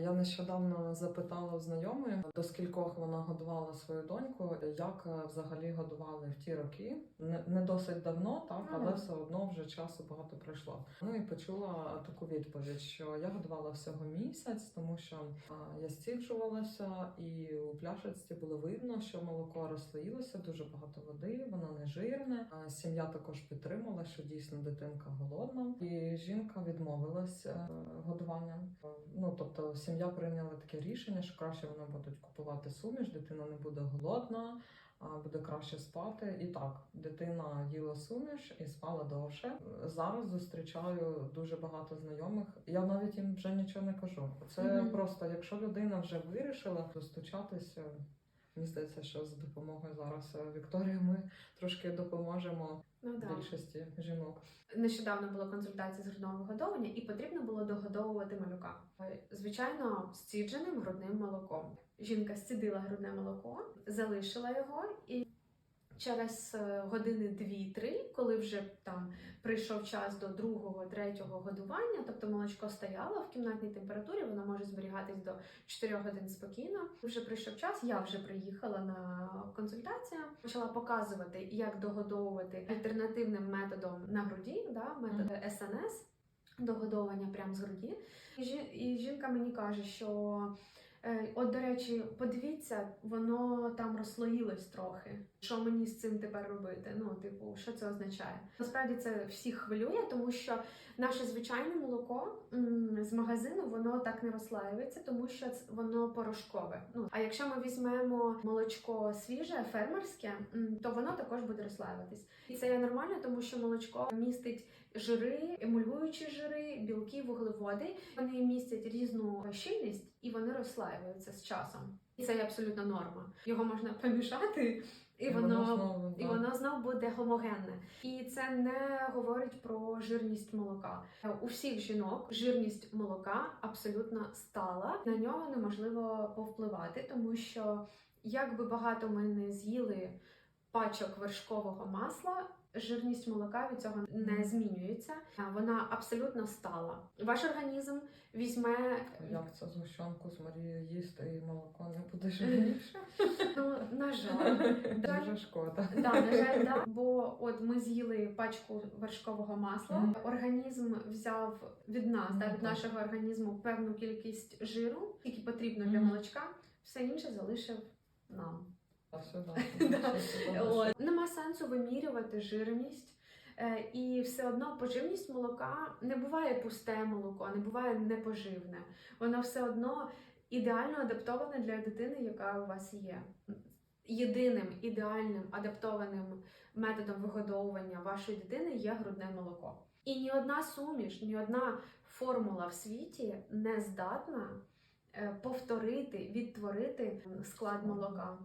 Я нещодавно запитала у знайомої, до скількох вона годувала свою доньку, як е, взагалі годували в ті роки. Не, досить давно, так, але все одно вже часу багато пройшло. Ну і почула таку відповідь, що я годувала всього місяць, тому що я стіджувалася, і у пляшечці було видно, що молоко розслоїлося, дуже багато води, воно не жирне. Сім'я також підтримала, що дійсно дитинка голодна, і жінка відмовилась е, годуванням. Е, Ну тобто, сім'я прийняла таке рішення, що краще вони будуть купувати суміш, дитина не буде голодна. а Буде краще спати, і так дитина їла суміш і спала довше. Зараз зустрічаю дуже багато знайомих. Я навіть їм вже нічого не кажу. Це Мгм. просто, якщо людина вже вирішила достучатися, мені здається, що за допомогою зараз е, Вікторії ми трошки допоможемо Ну да. більшості жінок. Нещодавно була консультація з грудного вигодовування, і потрібно було догодовувати малюка. Е, Звичайно, стідженим грудним молоком. Жінка стідила грудне молоко, залишила його і. Через е, години 2-3, коли вже там прийшов час до другого, третього годування, тобто молочко стояло в кімнатній температурі, воно може зберігатись до 4 годин спокійно. Вже прийшов час, я вже приїхала на консультацію, почала показувати, як догодовувати альтернативним методом на груді, да, метод СНС, догодовування прямо з груді. І, жінка мені каже, що от, до речі, подивіться, воно там розслоїлось трохи. Що мені з цим тепер робити? Ну, типу, що це означає? Насправді це всіх хвилює, тому що наше звичайне молоко з магазину воно так не розслаюється, тому що воно порошкове. Ну а якщо ми візьмемо молочко свіже, фермерське, то воно також буде розслаюватись. І це є нормально, тому що молочко містить жири, емульгуючі жири, білки, вуглеводи. Вони містять різну щільність і вони розслаюються з часом. І це є абсолютно норма. Його можна помішати, і воно знову і воно знов буде гомогенне. І це не говорить про жирність молока. У всіх жінок жирність молока абсолютно стала. На нього неможливо повпливати, тому що як би багато ми не з'їли пачок вершкового масла. Жирність молока від цього не змінюється, вона абсолютно стала. Ваш організм візьме Як це згущенку з Марією їсти і молоко не буде жирніше? ну на жаль, Дуже шкода. Да, на жаль, да. Бо от ми з'їли пачку вершкового масла. Організм взяв від нас, Ну, да, від нашого організму певну кількість жиру, який потрібно для молочка. Все інше залишив нам. Нема сенсу вимірювати жирність. Е, І все одно поживність молока не буває пусте молоко, не буває непоживне. Воно все одно ідеально адаптоване для дитини, яка у вас є. Єдиним ідеальним адаптованим методом вигодовування вашої дитини є грудне молоко. І ні одна суміш, ні одна формула в світі не здатна е, повторити, відтворити склад молока.